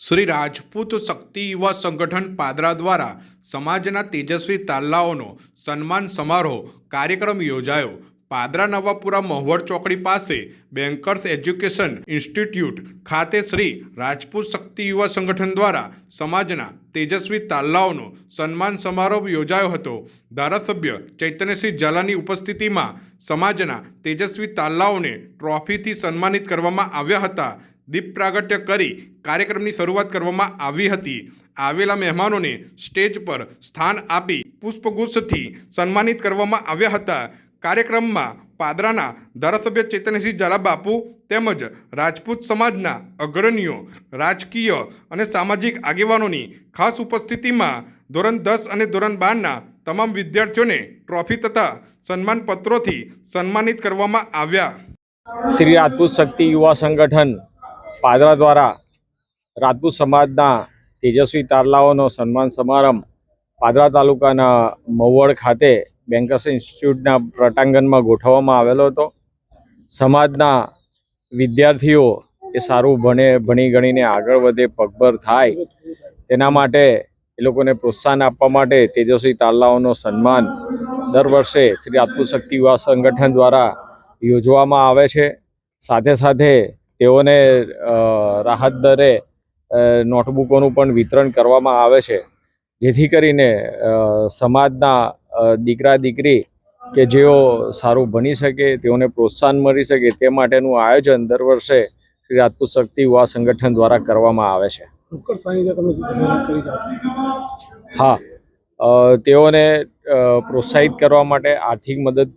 શ્રી રાજપૂત શક્તિ યુવા સંગઠન પાદરા દ્વારા સમાજના તેજસ્વી તાલ્લાઓનો સન્માન સમારોહ કાર્યક્રમ યોજાયો. પાદરા નવાપુરા મહુવડ ચોકડી પાસે બેન્કર્સ એજ્યુકેશન ઇન્સ્ટિટ્યૂટ ખાતે શ્રી રાજપૂત શક્તિ યુવા સંગઠન દ્વારા સમાજના તેજસ્વી તાલ્લાઓનો સન્માન સમારોહ યોજાયો હતો. ધારાસભ્ય ચૈતન્યસિંહ ઝાલાની ઉપસ્થિતિમાં સમાજના તેજસ્વી તાલ્લાઓને ટ્રોફીથી સન્માનિત કરવામાં આવ્યા હતા. દીપ પ્રાગટ્ય કરી કાર્યક્રમની શરૂઆત કરવામાં આવી હતી. આવેલા મહેમાનોને સ્ટેજ પર સ્થાન આપી પુષ્પગુચ્છથી સન્માનિત કરવામાં આવ્યા હતા. કાર્યક્રમમાં પાદરાના ધારાસભ્ય ચેતનસિંહ ઝાલા બાપુ તેમજ રાજપૂત સમાજના અગ્રણીઓ, રાજકીય અને સામાજિક આગેવાનોની ખાસ ઉપસ્થિતિમાં ધોરણ દસ અને ધોરણ બારના તમામ વિદ્યાર્થીઓને ટ્રોફી તથા સન્માનપત્રોથી સન્માનિત કરવામાં આવ્યા. શ્રી રાજપૂત શક્તિ યુવા સંગઠન પાદરા દ્વારા રાજપૂત સમાજના તેજસ્વી તારલાઓનો સન્માન સમારંભ પાદરા તાલુકાના મવડ ખાતે બેન્કર્સ ઇન્સ્ટિટ્યૂટના પ્રટાંગણમાં ગોઠવવામાં આવેલો હતો. સમાજના વિદ્યાર્થીઓ એ સારું ભણે, ભણી ગણીને આગળ વધે, પગભર થાય, તેના માટે એ લોકોને પ્રોત્સાહન આપવા માટે તેજસ્વી તારલાઓનો સન્માન દર વર્ષે શ્રી રાજપૂત શક્તિ યુવા સંગઠન દ્વારા યોજવામાં આવે છે. સાથે સાથે તેઓને રાહત દરે નોટબુકોનું પણ વિતરણ કરવામાં આવે છે. જેથી કરીને સમાજના દીકરા દીકરી કે જેઓ સારું ભણી શકે તેઓને પ્રોત્સાહન મળી શકે તે માટેનું આયોજન દર વર્ષે શ્રી રાજપૂત શક્તિ યુવા સંગઠન દ્વારા કરવામાં આવે છે. હા. તેઓને પ્રોત્સાહિત કરવા માટે આર્થિક મદદ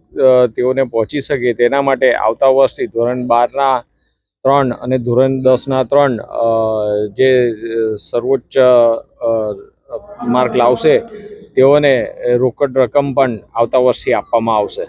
તેઓને પહોંચી શકે તેના માટે આવતા વર્ષથી ધોરણ બારના ત્રણ અને ધોરણ દસના ત્રણ જે સર્વોચ્ચ માર્ક લાવશે, તેઓને રોકડ રકમ પણ આવતા વર્ષથી આપવામાં આવશે.